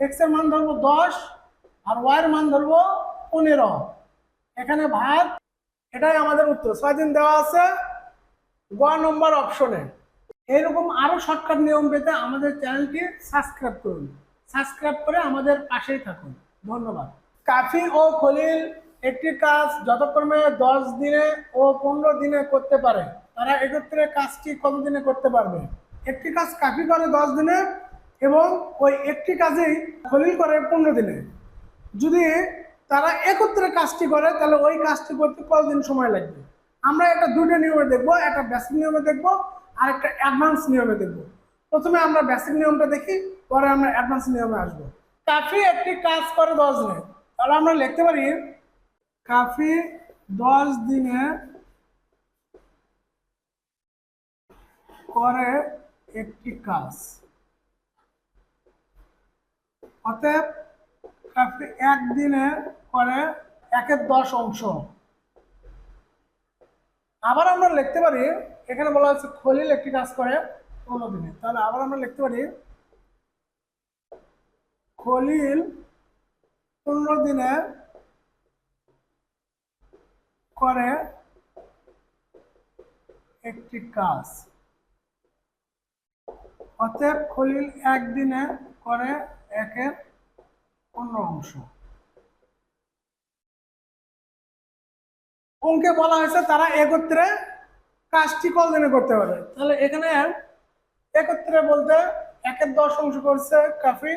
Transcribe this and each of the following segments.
এক্সের মান ধরবো দশ আর ওয়াই এর মান ধরবো পনেরো। এখানে ভাগ, এটাই আমাদের উত্তর। ছয় দিন দেওয়া আছে গ নম্বর অপশনে এইরকম আরও শর্টকাট নিয়ম পেতে আমাদের চ্যানেলটি সাবস্ক্রাইব করুন। সাবস্ক্রাইব করে আমাদের পাশেই থাকুন। ধন্যবাদ। কাফি ও খলিল একটি কাজ যতক্রমে দশ দিনে ও পনেরো দিনে করতে পারে। তারা একত্রে কাজটি কত দিনে করতে পারবে? একটি কাজ কাফি করে দশ দিনে এবং ওই একটি কাজেই খলিল করে পনেরো দিনে। যদি তারা একত্রে কাজটি করে, তাহলে ওই কাজটি করতে কতদিন সময় লাগবে? আমরা এটা দুটো নিয়মে দেখব, একটা বেসিক নিয়মে দেখব, আর একটা অ্যাডভান্স নিয়মে দেখব। প্রথমে আমরা বেসিক নিয়মটা দেখি, পরে আমরা অ্যাডভান্স নিয়মে আসব। কাফি একটি কাজ করে দশ দিনে। তাহলে আমরা লিখতে পারি, কাফি দশ দিনে করে একটি কাজ। অতএব কাফি একদিনে করে একের দশ অংশ। আবার আমরা লিখতে পারি, এখানে বলা হচ্ছে খলিল একটি কাজ করে পনেরো দিনে তাহলে আবার আমরা লিখতে পারি, খলিল পনেরো দিনে করে একটি কাজ। অতএব খলিল একদিনে করে একের পনেরো অংশ। অঙ্কে বলা হয়েছে? তারা একত্রে কাজটি কতদিনে করতে পারে? তাহলে এখানে একত্রে বলতে একের দশ অংশ করেছে কাফি,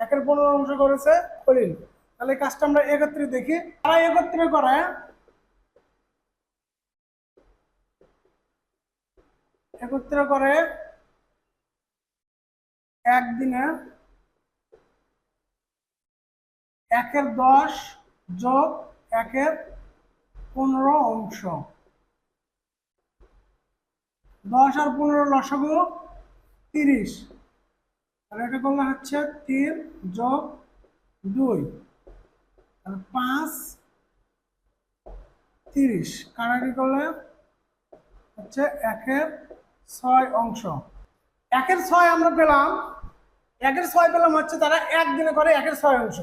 একের পনেরো অংশ করেছে খলিল। তাহলে কাজটা আমরা একত্রে দেখি। তারা একত্রে করে একত্রে করে একদিনে একের দশ যোগ একের পনেরো অংশ। দশ আর পনেরো লসাগু তিরিশ। আর এটা করলে হচ্ছে তিন যোগ দুই। আর পাঁচ তিরিশ। কাটাকাটি করলে? হচ্ছে একের ছয় অংশ। একের ছয় আমরা পেলাম। একের ছয় পেলাম হচ্ছে তারা একদিনে করে একের ছয় অংশ।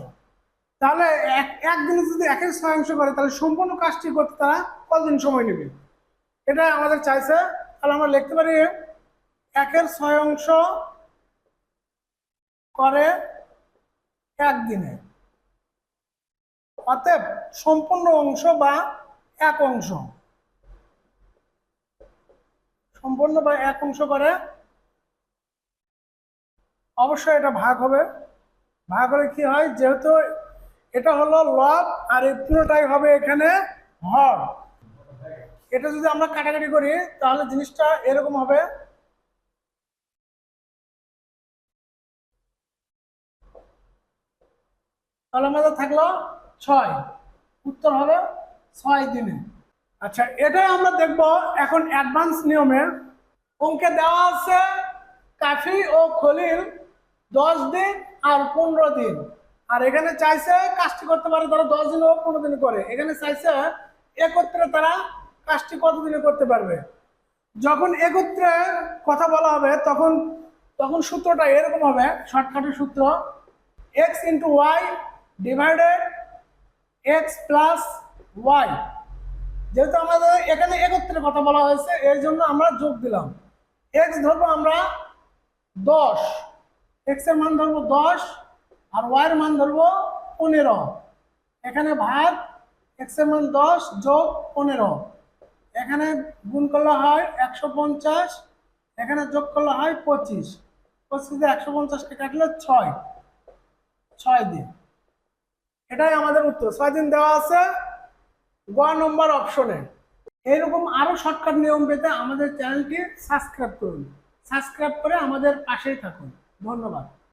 তাহলে এক, একদিনে যদি একের ছয় অংশ করে, তাহলে সম্পূর্ণ কাজটি করতে তারা কতদিন সময় নেবে? এটা আমাদের চাইছে। তাহলে আমরা লিখতে পারি, একের ছয় অংশ করে একদিনে। অতএব সম্পূর্ণ অংশ বা এক অংশ। সম্পূর্ণ বা এক অংশ করে অবশ্যই এটা ভাগ হবে। ভাগ হলে কি হয়? যেহেতু এটা হলো লব আর এই পুরোটাই হবে এখানে হর এটা যদি আমরা কাটাকাটি করি, তাহলে জিনিসটা এরকম হবে। তাহলে আমাদের থাকল ছয়। উত্তর হবে ছয় দিনে। আচ্ছা এটাই আমরা দেখব এখন অ্যাডভান্স নিয়মে। অঙ্কে দেওয়া আছে কাফি ও খলিল দশ দিন আর পনেরো দিন। আর এখানে চাইছে কাজটি করতে পারে তারা দশ দিন ও পনেরো দিন করে। এখানে চাইছে একত্রে তারা কাজটি কতদিনে করতে পারবে? যখন একত্রে কথা বলা হবে, তখন তখন সূত্রটা এরকম হবে, শর্টকাটের সূত্র x into y divided x plus y যেহেতু আমাদের এখানে একত্রে কথা বলা হয়েছে, এর জন্য আমরা যোগ দিলাম। এক্স ধরবো আমরা দশ। এক্সের মান ধরবো দশ আর ওয়াই এর মান ধরবো পনেরো। এখানে ভাগ এক্সের মান দশ যোগ পনেরো। এখানে গুণ করলে হয় একশো পঞ্চাশ, এখানে যোগ করলে হয় পঁচিশ। পঁচিশ একশো পঞ্চাশকে কাটলে ছয়। ছয় দিন এটাই আমাদের উত্তর। ছয় দিন দেওয়া আছে গ নম্বর অপশনে এইরকম আরও শর্টকাট নিয়ম পেতে আমাদের চ্যানেলটি সাবস্ক্রাইব করুন। সাবস্ক্রাইব করে আমাদের পাশেই থাকুন। ধন্যবাদ।